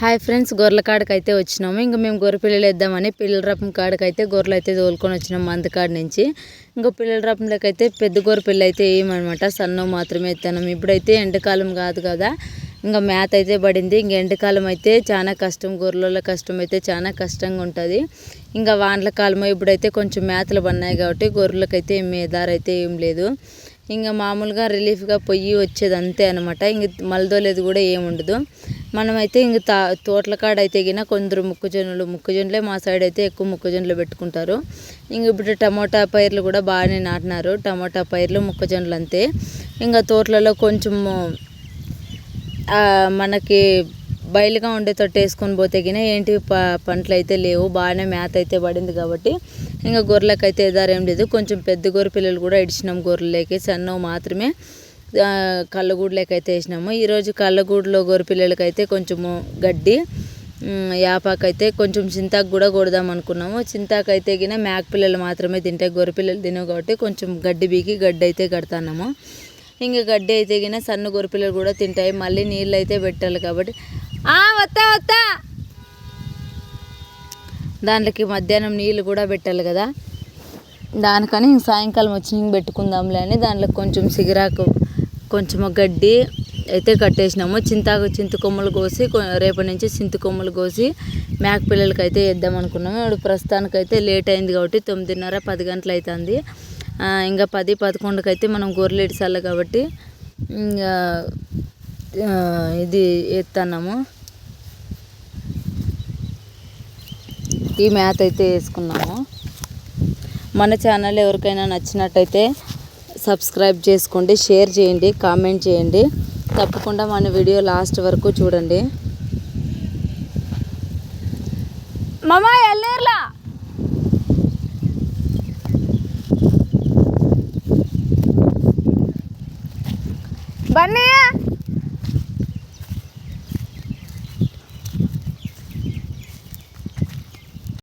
Hi friends గొర్రెల కాడకి అయితే వచ్చినాము. ఇంకా మేము గొర్రె పిల్లలు వేద్దామని పిల్లల రకం కాడకి అయితే గొర్రెలు అయితే తోలుకొని వచ్చినాం మంద కాడ నుంచి. ఇంకా పిల్లల రకంలోకి అయితే పెద్ద గొర్రె పిల్ల అయితే వేయమనమాట సన్నం మాత్రమే ఎత్తాను. ఇప్పుడైతే ఎండాకాలం కాదు కదా. ఇంకా మేత అయితే పడింది. ఇంక ఎండాకాలం అయితే చాలా కష్టం గొర్రెల కష్టం అయితే చాలా కష్టంగా ఉంటుంది. ఇంకా వానల కాలం ఇప్పుడైతే కొంచెం మేతలు పడినాయి కాబట్టి గొర్రెలకైతే ఏం దారైతే ఏం లేదు. ఇంకా మామూలుగా రిలీఫ్గా పొయ్యి వచ్చేది అంతే అనమాట. ఇంక మలదోలేదు కూడా ఏముండదు మనమైతే ఇంక తా తోటల కాడ అయితే గిన కొందరు మొక్కజొన్నలు మొక్కజొన్నలే మా సైడ్ అయితే ఎక్కువ మొక్కజొన్నలు పెట్టుకుంటారు. ఇంక ఇప్పుడు టమోటా పైర్లు కూడా బాగానే నాటినారు. టమోటా పైర్లు మొక్కజొన్నలు అంతే. ఇంకా తోటలలో కొంచెము మనకి బయలుగా ఉండే తొట్టు వేసుకొని పోతే గిన ఏంటి ప పంటలు అయితే లేవు. బాగానే మేత అయితే పడింది కాబట్టి ఇంకా గొర్రెలకు అయితే ఎదారేం లేదు. కొంచెం పెద్ద గొర్రె పిల్లలు కూడా ఇడిచినాం గొర్రెలకి. సన్నవు మాత్రమే. కళ్ళగూడులోకి అయితే వేసినాము. ఈరోజు కళ్ళగూడులో గొర్రె అయితే కొంచెము గడ్డి యాపాకైతే కొంచెం చింతాకు కూడా కొడదాం అనుకున్నాము. చింతాకు అయితే గిన మేక పిల్లలు మాత్రమే తింటాయి గొర్రె పిల్లలు తినవు కాబట్టి కొంచెం గడ్డి బీకి గడ్డి అయితే కడతాము ఇంకా గడ్డి అయితే గిన సన్న గొర్రె పిల్లలు కూడా తింటాయి. మళ్ళీ నీళ్ళు అయితే పెట్టాలి కాబట్టి. వస్తా వస్తా దాంట్లోకి మధ్యాహ్నం నీళ్ళు కూడా పెట్టాలి కదా. దానికని సాయంకాలం వచ్చి పెట్టుకుందాంలే అని దాంట్లో కొంచెం సిగిరాకు కొంచెం గడ్డి అయితే కట్టేసినాము. చింతాకు చింతకొమ్మలు కోసి రేపటి నుంచి చింతకొమ్మలు కోసి మేక పిల్లలకి అయితే వేద్దాం అనుకున్నాము. ఇప్పుడు ప్రస్తుతానికైతే లేట్ అయింది కాబట్టి తొమ్మిదిన్నర పది గంటలు అవుతుంది ఇంకా పది పదకొండుకి అయితే మనం గొర్రెలు ఇడిసాలి కాబట్టి ఇంకా ఇది ఎత్తన్నాము. ఈ మ్యాత్ అయితే వేసుకున్నాము. మన ఛానల్ ఎవరికైనా నచ్చినట్టయితే సబ్స్క్రైబ్ చేసుకోండి షేర్ చేయండి కామెంట్ చేయండి. తప్పకుండా మన వీడియో లాస్ట్ వరకు చూడండి. మామా ఎల్లేర్లా? బన్నయ్యా